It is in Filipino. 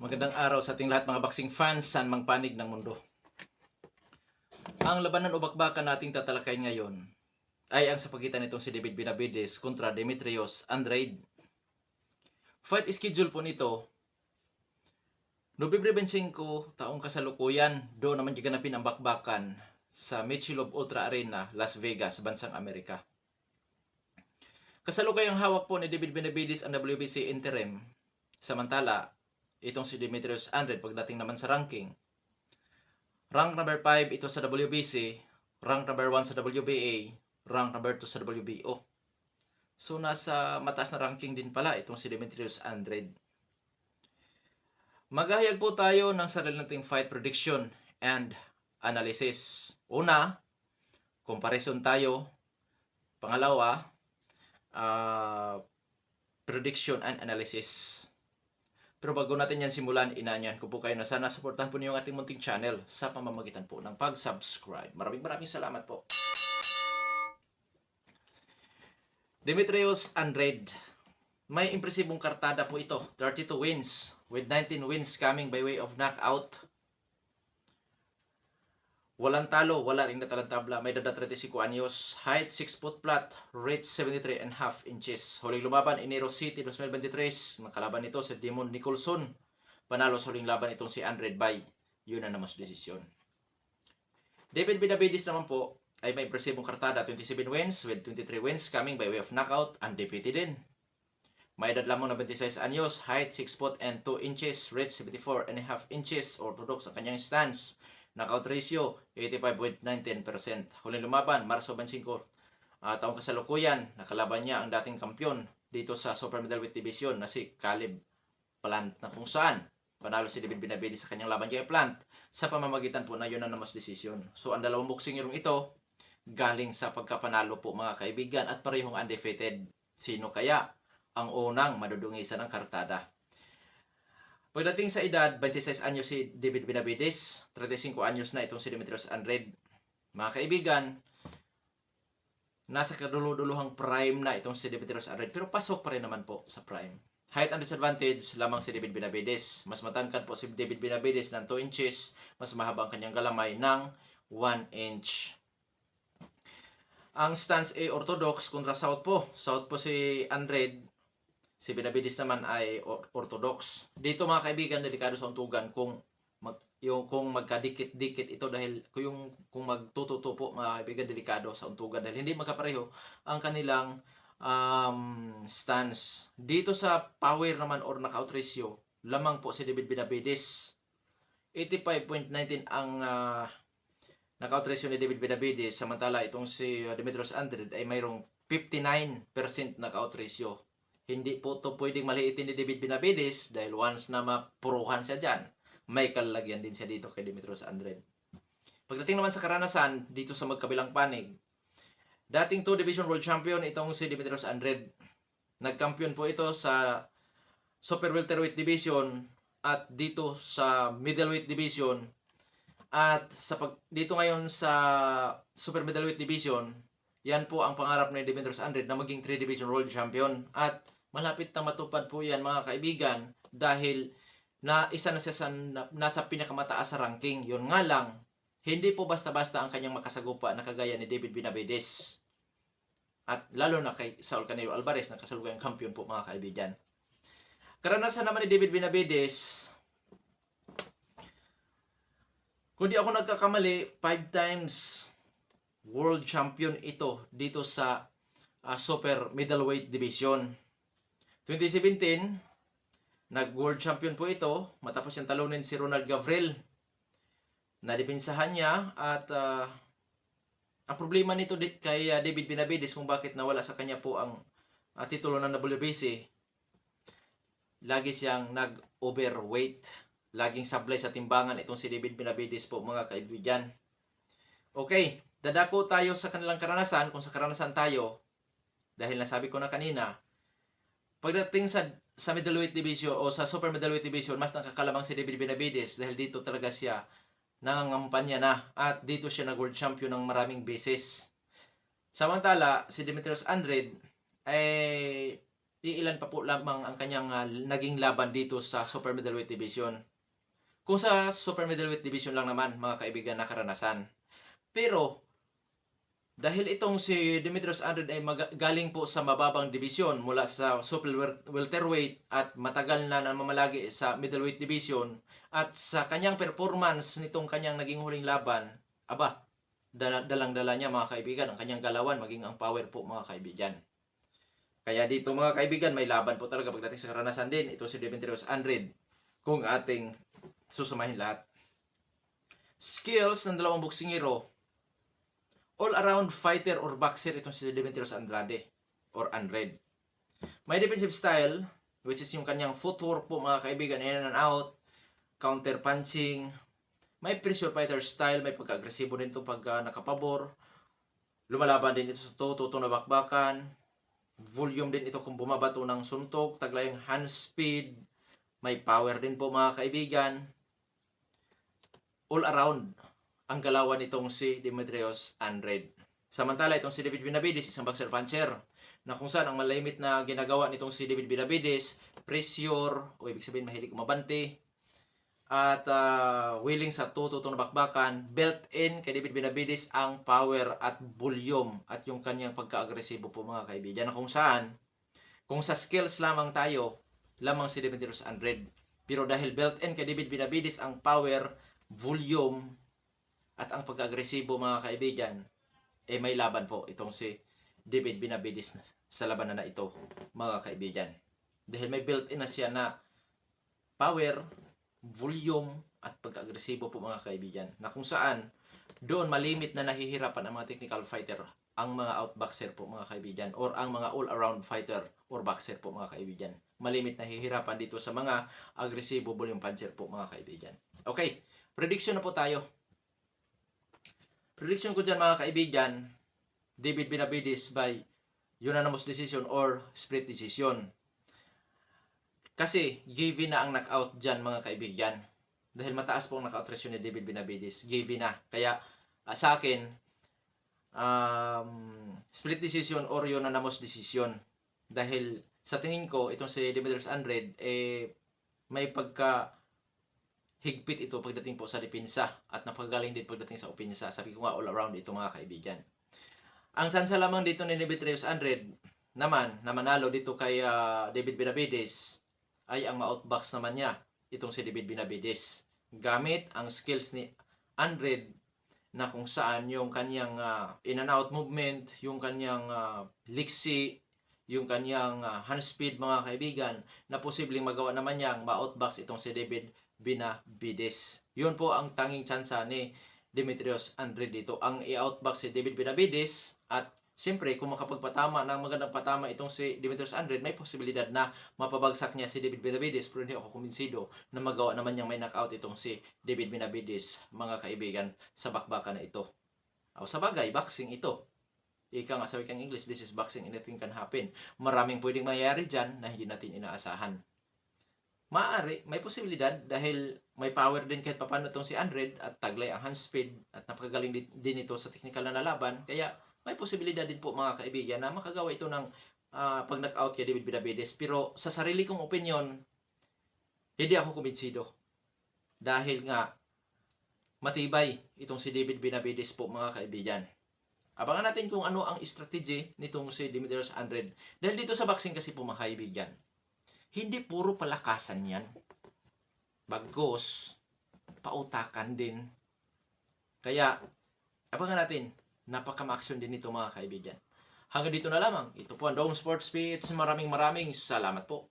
Magandang araw sa ating lahat mga boxing fans saan mang panig ng mundo. Ang labanan o bakbakan nating tatalakayin ngayon ay ang sa pagitan nitong si David Benavides kontra Demetrios Andrade. Fight schedule po nito Nobyembre 25 taong kasalukuyan do naman giganapin ang bakbakan sa Michilov Ultra Arena, Las Vegas, bansang Amerika. Kasalukuyang hawak po ni David Benavides ang WBC interim. Samantala, itong si Demetrius Andrade pagdating naman sa ranking. Rank number 5 ito sa WBC, rank number 1 sa WBA, rank number 2 sa WBO. So nasa mataas na ranking din pala itong si Demetrius Andrade. Maghahayag po tayo ng sarili nating fight prediction and analysis. Una, comparison tayo. Pangalawa, ah, prediction and analysis. Pero bago natin yan simulan, inaanyan ko po kayo na sana suportahan po niyo ang ating munting channel sa pamamagitan po ng pag-subscribe. Maraming maraming salamat po. Demetrios Andrade. May impresibong kartada po ito. 32 wins with 19 wins coming by way of knockout. Walang talo, wala ring natalang tabla. May dada 35 anyos. Height 6 foot flat. Reach 73 and half inches. Huling lumaban, Enero City 2023. Nakalaban nito si Demon Nicholson. Panalo sa huling laban itong si Andred na namas desisyon. David Benavides naman po ay may impresibong kartada. 27 wins with 23 wins coming by way of knockout. Undefeated din. May edad lamang na 26 anyos, height 6 foot and 2 inches, reach 74 and a half inches, orthodox ang kanyang stance. Knockout ratio, 85.19%. Huling lumaban, Marso 25, uh, taong kasalukuyan, nakalaban niya ang dating kampyon dito sa super middleweight division na si Caleb Plant na kung saan panalo si David Benavides sa kanyang laban kay Plant sa pamamagitan po na yun na namas decision. So ang dalawang boxing yung ito galing sa pagkapanalo po mga kaibigan at parehong undefeated. Sino kaya ang unang madudungisan ng kartada. Pagdating sa edad, 26 anyos si David Benavides, 35 anyos na itong si Demetrius Andrade. Mga kaibigan, nasa kaduluduluhang prime na itong si Demetrius Andrade, pero pasok pa rin naman po sa prime. Height and disadvantage lamang si David Benavides. Mas matangkad po si David Benavides ng 2 inches, mas mahaba ang kanyang galamay ng 1 inch. Ang stance ay orthodox kontra south po. South po si Andrade, Si Benavides naman ay or- orthodox. Dito mga kaibigan, delikado sa untugan kung mag, yung kung magkadikit-dikit ito dahil yung kung magtututo po mga kaibigan delikado sa untugan dahil hindi magkapareho ang kanilang um, stance. Dito sa power naman or knockout ratio, lamang po si David Benavides. 85.19 ang uh, knockout ratio ni David Benavides samantala itong si uh, Demetrius Andrade ay mayroong 59% knockout ratio hindi po to pwedeng maliitin ni David Benavides dahil once na mapuruhan siya dyan, may kalagyan din siya dito kay Demetrius Andrade. Pagdating naman sa karanasan, dito sa magkabilang panig, dating 2 Division World Champion itong si Demetrius Andrade. Nagkampiyon po ito sa Super Welterweight Division at dito sa Middleweight Division at sa pag, dito ngayon sa Super Middleweight Division, yan po ang pangarap ni Demetrius Andrade na maging 3 Division World Champion at malapit na matupad po yan mga kaibigan dahil na isa na siya sa, na, nasa pinakamataas sa ranking. Yun nga lang, hindi po basta-basta ang kanyang makasagupa na kagaya ni David Benavides. At lalo na kay Saul Canelo Alvarez na kasalukuyang kampiyon po mga kaibigan. Karanasan naman ni David Benavides, kung di ako nagkakamali, 5 times world champion ito dito sa uh, super middleweight division. 2017, nag-world champion po ito matapos yung talunin si Ronald Gavril. Nadipinsahan niya at uh, ang problema nito kay uh, David Benavides kung bakit nawala sa kanya po ang uh, titulo ng WBC. Lagi siyang nag-overweight. Laging sablay sa timbangan itong si David Benavides po mga kaibigan. Okay, dadako tayo sa kanilang karanasan kung sa karanasan tayo dahil nasabi ko na kanina pagdating sa sa middleweight division o sa super middleweight division mas nakakalamang si David Benavides dahil dito talaga siya nangangampanya na at dito siya nag world champion ng maraming beses samantala si Demetrius Andrade ay iilan pa po lamang ang kanyang ah, naging laban dito sa Super Middleweight Division. Kung sa Super Middleweight Division lang naman, mga kaibigan, nakaranasan. Pero, dahil itong si Demetrius Andrade ay mag- galing po sa mababang division mula sa super wel- welterweight at matagal na namamalagi sa middleweight division at sa kanyang performance nitong kanyang naging huling laban, aba, dala- dalang-dala niya mga kaibigan, ang kanyang galawan, maging ang power po mga kaibigan. Kaya dito mga kaibigan, may laban po talaga pagdating sa karanasan din. Ito si Demetrius Andrade kung ating susumahin lahat. Skills ng dalawang boksingero, all-around fighter or boxer itong si Demetrius Andrade or Andrade. May defensive style, which is yung kanyang footwork po mga kaibigan, in and out, counter punching, may pressure fighter style, may pagka-agresibo din ito pag ah, nakapabor, lumalaban din ito sa toto, toto na bakbakan, volume din ito kung bumabato ng suntok, taglayang hand speed, may power din po mga kaibigan, all around ang galawan nitong si Demetrius Andrade. Samantala, itong si David Benavides, isang boxer puncher, na kung saan ang malimit na ginagawa nitong si David Benavides, pressure, o ibig sabihin mahilig kumabante, at ah, willing sa tututong na bakbakan, built-in kay David Benavides ang power at volume at yung kanyang pagka-agresibo po mga kaibigan na kung saan, kung sa skills lamang tayo, lamang si Demetrius Andrade. Pero dahil built-in kay David Benavides ang power, volume, at ang pagka-agresibo mga kaibigan, eh may laban po itong si David Benavides sa labanan na ito, mga kaibigan. Dahil may built-in na siya na power, volume, at pagka-agresibo po mga kaibigan. Na kung saan, doon malimit na nahihirapan ang mga technical fighter, ang mga outboxer po mga kaibigan, or ang mga all-around fighter or boxer po mga kaibigan. Malimit nahihirapan dito sa mga agresibo volume puncher po mga kaibigan. Okay, prediction na po tayo. Prediction ko dyan mga kaibigan, David Benavides by unanimous decision or split decision. Kasi given na ang knockout dyan mga kaibigan. Dahil mataas po ang knockout ratio ni David Benavides. Given na. Kaya ah, sa akin, um, split decision or unanimous decision. Dahil sa tingin ko, itong si Demetrius Andrade, eh, may pagka higpit ito pagdating po sa depensa at napagaling din pagdating sa opensa. Sabi ko nga all around ito mga kaibigan. Ang tsansa lamang dito ni Demetrius Andrade naman na manalo dito kay ah, David Benavides ay ang ma-outbox naman niya itong si David Benavides. Gamit ang skills ni Andrade na kung saan yung kanyang ah, in and out movement, yung kanyang ah, liksi, yung kanyang ah, hand speed mga kaibigan na posibleng magawa naman niyang ma-outbox itong si David Benavides. Yun po ang tanging tsansa ni Demetrius Andrade dito. Ang i-outbox si David Benavides at siyempre kung makapagpatama ng magandang patama itong si Demetrius Andrade, may posibilidad na mapabagsak niya si David Benavides pero hindi ako kumbinsido na magawa naman niyang may knockout itong si David Benavides, mga kaibigan, sa bakbakan na ito. O sa bagay, boxing ito. Ika nga sa wikang English, this is boxing, anything can happen. Maraming pwedeng mangyayari dyan na hindi natin inaasahan. Maaari, may posibilidad dahil may power din kahit papano itong si Andrade at taglay ang hand speed at napakagaling din, ito sa technical na nalaban. Kaya may posibilidad din po mga kaibigan na makagawa ito ng ah, pag knockout kay David Benavides. Pero sa sarili kong opinion, hindi ako kumbinsido. Dahil nga, matibay itong si David Benavides po mga kaibigan. Abangan natin kung ano ang strategy nitong si Demetrius Andrade. Dahil dito sa boxing kasi po mga kaibigan, hindi puro palakasan yan. Bagos, pautakan din. Kaya, abangan natin, napaka-action din ito mga kaibigan. Hanggang dito na lamang. Ito po ang Dome Sports Speech. Maraming maraming salamat po.